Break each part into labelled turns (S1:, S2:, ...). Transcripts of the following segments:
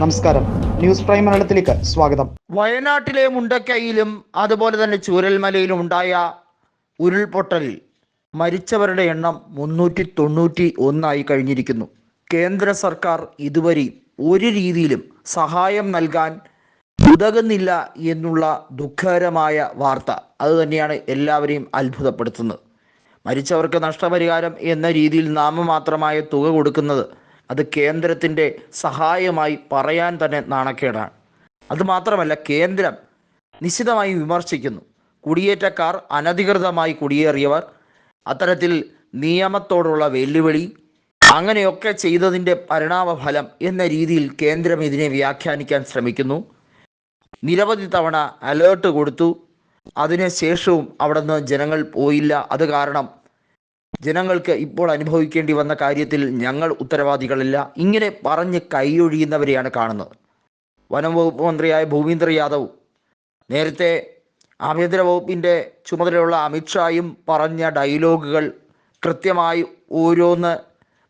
S1: നമസ്കാരം. News prime മലയാളത്തിലേക്ക് സ്വാഗതം.
S2: വയനാട്ടിലെ മുണ്ടക്കൈയിലും അതുപോലെ തന്നെ ചൂരൽമലയിലും ഉണ്ടായ ഉരുൾപൊട്ടലിൽ മരിച്ചവരുടെ എണ്ണം മുന്നൂറ്റി തൊണ്ണൂറ്റി ഒന്നായി കഴിഞ്ഞിരിക്കുന്നു. കേന്ദ്ര സർക്കാർ ഇതുവരെ ഒരു രീതിയിലും സഹായം നൽകാൻ ഉതകുന്നില്ല എന്നുള്ള ദുഃഖകരമായ വാർത്ത. അതുതന്നെയാണ് എല്ലാവരെയും അത്ഭുതപ്പെടുത്തുന്നത്. മരിച്ചവർക്ക് നഷ്ടപരിഹാരം എന്ന രീതിയിൽ നാമമാത്രമായ തുക കൊടുക്കുന്നത് അത് കേന്ദ്രത്തിന്റെ സഹായമായി പറയാൻ തന്നെ നാണക്കേടാണ്. അതുമാത്രമല്ല കേന്ദ്രം നിശിതമായി വിമർശിക്കുന്നു. കുടിയേറ്റക്കാർ അനധികൃതമായി കുടിയേറിയവർ അത്തരത്തിൽ നിയമത്തോടുള്ള വെല്ലുവിളി അങ്ങനെയൊക്കെ ചെയ്തതിന്റെ പരിണാമഫലം എന്ന രീതിയിൽ കേന്ദ്രം ഇതിനെ വ്യാഖ്യാനിക്കാൻ ശ്രമിക്കുന്നു. നിരവധി തവണ അലേർട്ട് കൊടുത്തു. അതിനുശേഷവും അവിടെ നിന്ന് ജനങ്ങൾ പോയില്ല. അത് കാരണം ജനങ്ങൾക്ക് ഇപ്പോൾ അനുഭവിക്കേണ്ടി വന്ന കാര്യത്തിൽ ഞങ്ങൾ ഉത്തരവാദികളില്ല. ഇങ്ങനെ പറഞ്ഞ് കൈയൊഴിയുന്നവരെയാണ് കാണുന്നത്. വനം വകുപ്പ് മന്ത്രിയായ ഭൂപീന്ദർ യാദവ് നേരത്തെ ആഭ്യന്തര വകുപ്പിന്റെ ചുമതലയുള്ള അമിത്ഷായും പറഞ്ഞ ഡയലോഗുകൾ കൃത്യമായി ഓരോന്ന്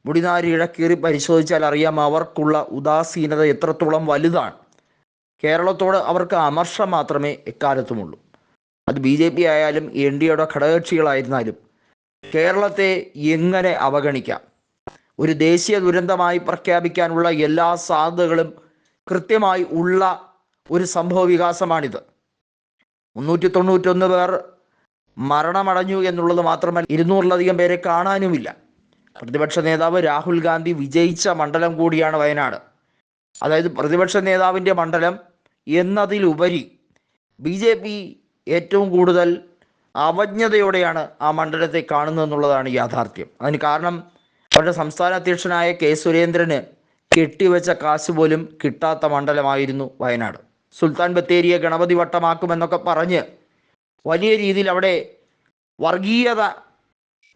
S2: മുടിനാരിഴ കീറി പരിശോധിച്ചാൽ അറിയാം അവർക്കുള്ള ഉദാസീനത എത്രത്തോളം വലുതാണ്. കേരളത്തോട് അവർക്ക് അമർഷം മാത്രമേ എക്കാലത്തുമുള്ളൂ. അത് ബി ജെ പി ആയാലും എൻ ഡി എയുടെ ഘടകകക്ഷികളായിരുന്നാലും കേരളത്തെ എങ്ങനെ അവഗണിക്കാം? ഒരു ദേശീയ ദുരന്തമായി പ്രഖ്യാപിക്കാനുള്ള എല്ലാ സാധ്യതകളും കൃത്യമായി ഉള്ള ഒരു സംഭവ വികാസമാണിത് മുന്നൂറ്റി തൊണ്ണൂറ്റൊന്ന് പേർ മരണമടഞ്ഞു എന്നുള്ളത് മാത്രമല്ല ഇരുന്നൂറിലധികം പേരെ കാണാനുമില്ല. പ്രതിപക്ഷ നേതാവ് രാഹുൽ ഗാന്ധി വിജയിച്ച മണ്ഡലം കൂടിയാണ് വയനാട്. അതായത് പ്രതിപക്ഷ നേതാവിന്റെ മണ്ഡലം എന്നതിലുപരി ബി ഏറ്റവും കൂടുതൽ അവജ്ഞതയോടെയാണ് ആ മണ്ഡലത്തെ കാണുന്നതെന്നുള്ളതാണ് യാഥാർത്ഥ്യം. അതിന് കാരണം അവരുടെ സംസ്ഥാന അധ്യക്ഷനായ കെ സുരേന്ദ്രന് കെട്ടിവെച്ച കാശ് പോലും കിട്ടാത്ത മണ്ഡലമായിരുന്നു വയനാട്. സുൽത്താൻ ബത്തേരിയെ ഗണപതി വട്ടമാക്കുമെന്നൊക്കെ പറഞ്ഞ് വലിയ രീതിയിൽ അവിടെ വർഗീയത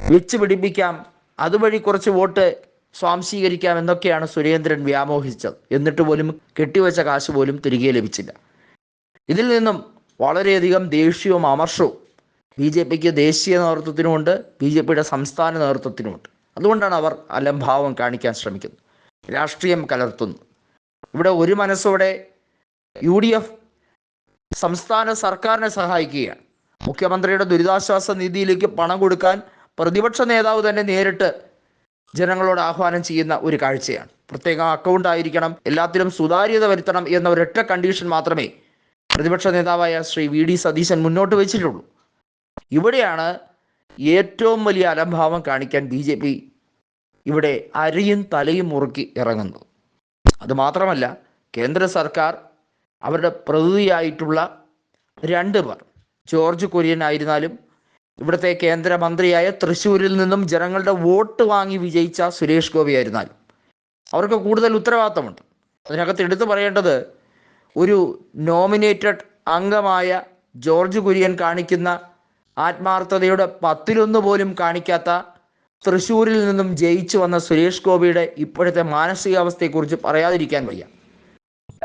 S2: വെച്ച് പിടിപ്പിക്കാം അതുവഴി കുറച്ച് വോട്ട് സ്വാംശീകരിക്കാം എന്നൊക്കെയാണ് സുരേന്ദ്രൻ വ്യാമോഹിച്ചത്. എന്നിട്ട് പോലും കെട്ടിവെച്ച കാശ് പോലും തിരികെ ലഭിച്ചില്ല. ഇതിൽ നിന്നും വളരെയധികം ദേഷ്യവും അമർഷവും ബി ജെ പിക്ക് ദേശീയ നേതൃത്വത്തിനുമുണ്ട് ബി ജെ പിയുടെ സംസ്ഥാന നേതൃത്വത്തിനുമുണ്ട്. അതുകൊണ്ടാണ് അവർ അലംഭാവം കാണിക്കാൻ ശ്രമിക്കുന്നത്. രാഷ്ട്രീയം കലർത്തുന്നു. ഇവിടെ ഒരു മനസ്സോടെ യു ഡി എഫ് സംസ്ഥാന സർക്കാരിനെ സഹായിക്കുകയാണ്. മുഖ്യമന്ത്രിയുടെ ദുരിതാശ്വാസ നിധിയിലേക്ക് പണം കൊടുക്കാൻ പ്രതിപക്ഷ നേതാവ് തന്നെ നേരിട്ട് ജനങ്ങളോട് ആഹ്വാനം ചെയ്യുന്ന ഒരു കാഴ്ചയാണ്. പ്രത്യേക അക്കൗണ്ട് ആയിരിക്കണം എല്ലാത്തിലും സുതാര്യത വരുത്തണം എന്ന ഒരൊറ്റ കണ്ടീഷൻ മാത്രമേ പ്രതിപക്ഷ നേതാവായ ശ്രീ വി ഡി സതീശൻ മുന്നോട്ട് വെച്ചിട്ടുള്ളൂ. ഇവിടെയാണ് ഏറ്റവും വലിയ അലംഭാവം കാണിക്കാൻ ബി ജെ പി ഇവിടെ അരിയും തലയും മുറുക്കി ഇറങ്ങുന്നത്. അതുമാത്രമല്ല കേന്ദ്ര സർക്കാർ അവരുടെ പ്രതിനിധിയായിട്ടുള്ള രണ്ട് പേർ ജോർജ് കുര്യൻ ആയിരുന്നാലും ഇവിടുത്തെ കേന്ദ്രമന്ത്രിയായ തൃശ്ശൂരിൽ നിന്നും ജനങ്ങളുടെ വോട്ട് വാങ്ങി വിജയിച്ച സുരേഷ് ഗോപി ആയിരുന്നാലും അവർക്ക് കൂടുതൽ ഉത്തരവാദിത്തമുണ്ട്. അതിനകത്ത് എടുത്തു പറയേണ്ടത് ഒരു നോമിനേറ്റഡ് അംഗമായ ജോർജ് കുര്യൻ കാണിക്കുന്ന ആത്മാർത്ഥതയുടെ പത്തിലൊന്ന് പോലും കാണിക്കാത്ത തൃശ്ശൂരിൽ നിന്നും ജയിച്ചു വന്ന സുരേഷ് ഗോപിയുടെ ഇപ്പോഴത്തെ മാനസികാവസ്ഥയെക്കുറിച്ച് പറയാതിരിക്കാൻ വയ്യ.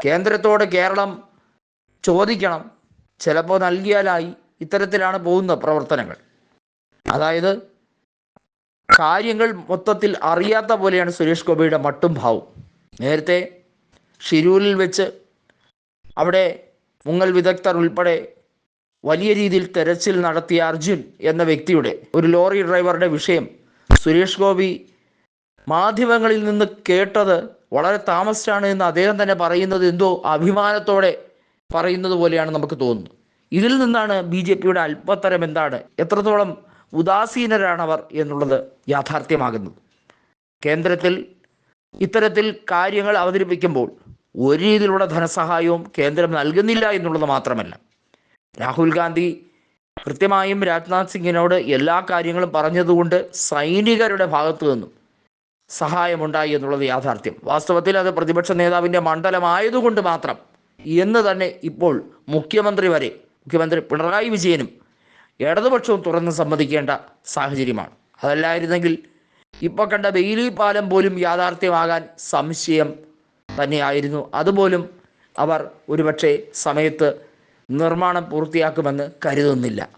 S2: കേന്ദ്രത്തോട് കേരളം ചോദിക്കണം. ചിലപ്പോൾ നൽകിയാലായി ഇത്തരത്തിലാണ് പോകുന്ന പ്രവർത്തനങ്ങൾ. അതായത് കാര്യങ്ങൾ മൊത്തത്തിൽ അറിയാത്ത പോലെയാണ് സുരേഷ് ഗോപിയുടെ മട്ടും ഭാവും നേരത്തെ ഷിരൂരിൽ വെച്ച് അവിടെ മുങ്ങൽ വിദഗ്ധർ ഉൾപ്പെടെ വലിയ രീതിയിൽ തെരച്ചിൽ നടത്തിയ അർജുൻ എന്ന വ്യക്തിയുടെ ഒരു ലോറി ഡ്രൈവറുടെ വിഷയം സുരേഷ് ഗോപി മാധ്യമങ്ങളിൽ നിന്ന് കേട്ടത് വളരെ താമസിച്ചാണ് എന്ന് അദ്ദേഹം തന്നെ പറയുന്നത് എന്തോ അഭിമാനത്തോടെ പറയുന്നത് പോലെയാണ് നമുക്ക് തോന്നുന്നത്. ഇതിൽ നിന്നാണ് ബി ജെ പിയുടെ അല്പത്തരം എന്താണ് എത്രത്തോളം ഉദാസീനരാണവർ എന്നുള്ളത് യാഥാർത്ഥ്യമാകുന്നത്. കേന്ദ്രത്തിൽ ഇത്തരത്തിൽ കാര്യങ്ങൾ അവതരിപ്പിക്കുമ്പോൾ ഒരു രീതിയിലുള്ള ധനസഹായവും കേന്ദ്രം നൽകുന്നില്ല എന്നുള്ളത് മാത്രമല്ല. രാഹുൽ ഗാന്ധി കൃത്യമായും രാജ്നാഥ് സിംഗിനോട് എല്ലാ കാര്യങ്ങളും പറഞ്ഞതുകൊണ്ട് സൈനികരുടെ ഭാഗത്തു നിന്നും സഹായമുണ്ടായി എന്നുള്ളത് യാഥാർത്ഥ്യം. വാസ്തവത്തിൽ അത് പ്രതിപക്ഷ നേതാവിന്റെ മണ്ഡലമായതുകൊണ്ട് മാത്രം എന്ന് തന്നെ ഇപ്പോൾ മുഖ്യമന്ത്രി വരെ മുഖ്യമന്ത്രി പിണറായി വിജയനും ഇടതുപക്ഷവും തുറന്ന് സമ്മതിക്കേണ്ട സാഹചര്യമാണ്. അതല്ലായിരുന്നെങ്കിൽ ഇപ്പോൾ കണ്ട ബെയിലി പാലം പോലും യാഥാർത്ഥ്യമാകാൻ സംശയം തന്നെയായിരുന്നു. അതുപോലും അവർ ഒരുപക്ഷെ സമയത്ത് നിർമ്മാണം പൂർത്തിയാക്കുമെന്ന് കരുതുന്നില്ല.